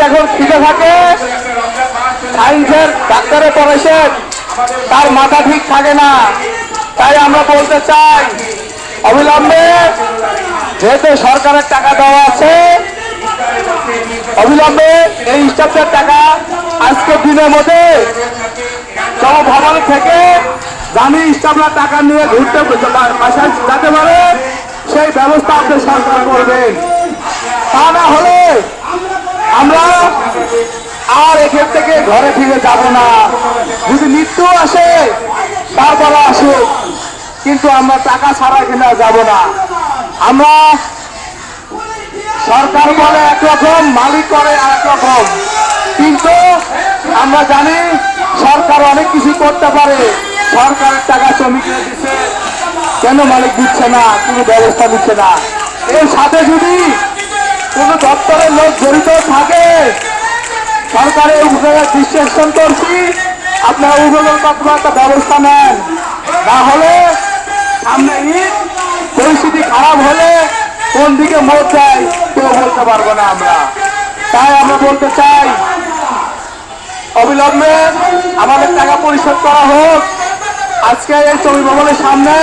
যখন খিদে থাকে। ডাক্তারে পড়েছেন তার মাথা ঠিক থাকে না। তাই আমরা বলতে চাই, অবিলম্বে যেহেতু সরকারের টাকা দেওয়া আছে, অবিলম্বে এই স্টাফদের টাকা আজকের দিনের মধ্যে জনভবন থেকে দামি স্টাফরা টাকা নিয়ে ঘুরতে বাসায় যেতে পারে, সেই ব্যবস্থা আপনি সরকার করবেন। তা না হলে আমরা আর এখান থেকে ঘরে ফিরে যাব না। যদি মৃত্যু আসে তারপরে আসুক। কিন্তু আমরা টাকা ছাড়া এখানে যাব না। আমরা সরকার বলে একরকম মালিক করে আরেক রকম। কিন্তু আমরা জানি সরকার অনেক কিছু করতে পারে। সরকারের টাকা শ্রমিকরা দিচ্ছে। কেন মালিক দিচ্ছে না? কোনো ব্যবস্থা দিচ্ছে না। এর সাথে যদি দপ্তরের লোক জড়িত থাকে। সরকারের উপরে বিশ্লেষণ করছি আপনারা কোনো একটা ব্যবস্থা নেন। না হলে সামনে পরিস্থিতি খারাপ হলে কোন দিকে মোট যায় কেউ বলতে পারব না আমরা। তাই আমরা বলতে চাই, অবিলম্বে আমাদের টাকা পরিশোধ করা হোক। আজকে এই ছবি ভবনের সামনে